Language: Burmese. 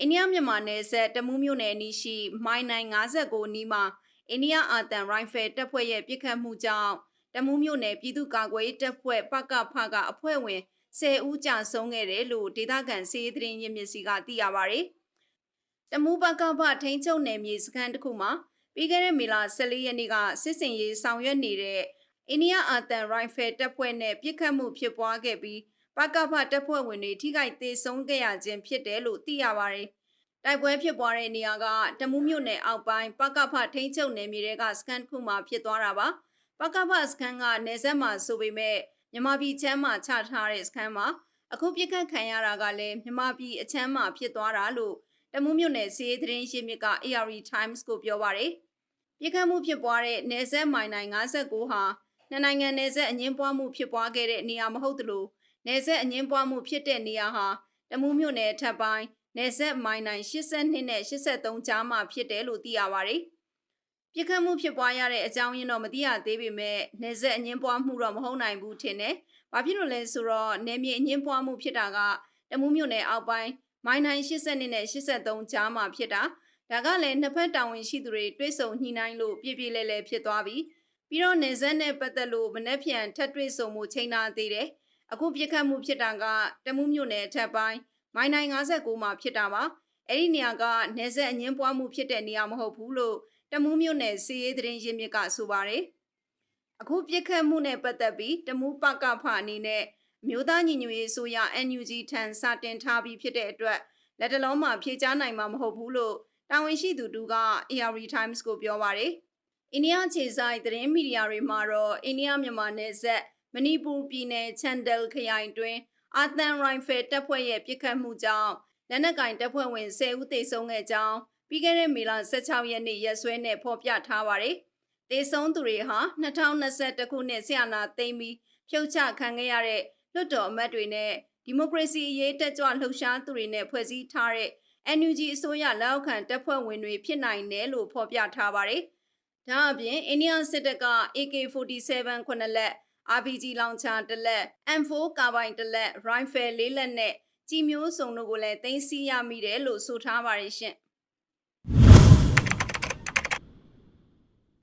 အိန္ဒိယမြန်မာနယ်စပ်တမူးမြို့နယ်အနီးရှိမိုင်နိုင်59အနီးမှာအိန္ဒိယအာတန်ရိုင်ဖယ်တပ်ဖွဲ့ရဲ့ပစ်ခတ်မှုကြောင့်တမူးမြို့နယ်ပြည်သူ့ကာကွယ်ရေးတပ်ဖွဲ့ပကဖကအဖွဲ့ဝင်10ဦးကြာဆုံးခဲ့တယ်လို့ဒေသခံစီးရီးသတင်းရင်းမြစ်စီကသိရပါဗျ။တမူးပကဖထိန်းချုပ်နယ်မြေစခန်းတစ်ခုမှာပြီးခဲ့တဲ့မေလ14ရက်နေ့ကစစ်စင်ရေးဆောင်ရွက်နေတဲ့အိန္ဒိယအာတန်ရိုင်ဖယ်တပ်ဖွဲ့နဲ့ပစ်ခတ်မှုဖြစ်ပွားခဲ့ပြီး ပကဖတပ်ဖွဲ့ဝင်တွေထိခိုက်သေးဆုံးခဲ့ရခြင်းဖြစ်တယ်လို့သိရပါတယ်။တိုက်ပွဲဖြစ်ပွားတဲ့နေရာကတမူးမြို့နယ်အောက်ပိုင်းပကဖထိန်းချုပ်နယ်မြေတွေကစခန်းတစ်ခုမှာဖြစ်သွားတာပါ။ပကဖစခန်းကနေဆက်မှာဆိုပေမဲ့မြမပြည်ချမ်းမှာချထားတဲ့စခန်းမှာအခုပြစ်ခတ်ခံရတာကလည်းမြမပြည်အချမ်းမှာဖြစ်သွားတာလို့တမူးမြို့နယ်စီးရီးသတင်းရင်းမြစ်က AR Times ကိုပြောပါရယ်ပြစ်ခတ်မှုဖြစ်ပွားတဲ့နယ်စပ်မိုင်နိုင်59ဟာနှစ်နိုင်ငံနယ်စပ်အငင်းပွားမှုဖြစ်ပွားခဲ့တဲ့နေရာမဟုတ်သလို နယ်စပ်အငင်းပွားမှုဖြစ်တဲ့နေရာဟာတမူးမြို့နယ်ထပ်ပိုင်းနယ်စပ်မိုင်နိုင်82နဲ့83ကြားမှာဖြစ်တယ်လို့သိရပါရယ်ပြစ်ခတ်မှုဖြစ်ပွားရတဲ့အကြောင်းရင်းတော့မသိရသေးပေမဲ့နယ်စပ်အငင်းပွားမှုတော့မဟုတ်နိုင်ဘူးထင်တယ်။ဘာဖြစ်လို့လဲဆိုတော့နယ်မြေအငင်းပွားမှုဖြစ်တာကတမူးမြို့နယ်အောက်ပိုင်းမိုင်နိုင်82နဲ့83ကြားမှာဖြစ်တာဒါကလည်းနှစ်ဖက်တာဝန်ရှိသူတွေတွဲဆုံညှိနှိုင်းလို့ပြည့်ပြည့်လဲလဲဖြစ်သွားပြီ။ပြီးတော့နယ်စပ်နဲ့ပတ်သက်လို့မနှက်ဖြန်ထပ်တွဲဆုံမှုချိန်နာသေးတယ်။ အခုပြစ်ခတ်မှုဖြစ်တာကတမူးမြို့နယ်အထက်ပိုင်းမိုင်နိုင်59မှာဖြစ်တာပါ။အဲ့ဒီနေရာကနယ်စပ်အငင်းပွားမှုဖြစ်တဲ့နေရာမဟုတ်ဘူးလို့တမူးမြို့နယ်စီရေးသတင်းရင်းမြစ်ကဆိုပါတယ်။အခုပြစ်ခတ်မှုနဲ့ပတ်သက်ပြီးတမူးပကဖအနေနဲ့မြို့သားညီညွတ်ရေးဆိုရ NUG ထံစတင်ထားပြီးဖြစ်တဲ့အတွက်လက်တလုံးမှာဖြေချနိုင်မှာမဟုတ်ဘူးလို့တာဝန်ရှိသူတူက AR Times ကိုပြောပါတယ်။အိန္ဒိယခြေဆိုင်သတင်းမီဒီယာတွေမှာတော့အိန္ဒိယမြန်မာနယ်စပ် မဏိပူပြည်နယ်ချန်ဒယ်ခရိုင်တွင်အာသန်ရိုင်ဖယ်တပ်ဖွဲ့ရဲ့ပြစ်ခတ်မှုကြောင့်လက်နက်ကင်တပ်ဖွဲ့ဝင်10ဦးသေဆုံးခဲ့ကြောင်းပြီးခဲ့တဲ့မေလ16ရက်နေ့ရက်စွဲနဲ့ဖော်ပြထားပါတယ်။သေဆုံးသူတွေဟာ2021ခုနှစ်ဆရာနာသိမ်းပြီးဖြုတ်ချခံခဲ့ရတဲ့လွတ်တော်အမတ်တွေနဲ့ဒီမိုကရေစီအရေးတက်ကြွလှုပ်ရှားသူတွေနဲ့ဖွဲ့စည်းထားတဲ့ NUG အစိုးရလက်အောက်ခံတပ်ဖွဲ့ဝင်တွေဖြစ်နိုင်တယ်လို့ဖော်ပြထားပါတယ်။ဒါအပြင်အိန္ဒိယစစ်တပ်က AK47 ခုနှစ်လက် RPG လောင်ချာတစ်လက် M4 ကာဘိုင်တစ်လက် Rifle လေးလက်နဲ့ကြီးမျိုးစုံတို့ကိုလည်းသိမ်းဆည်းရမိတယ်လို့ဆိုထားပါတယ်ရှင်။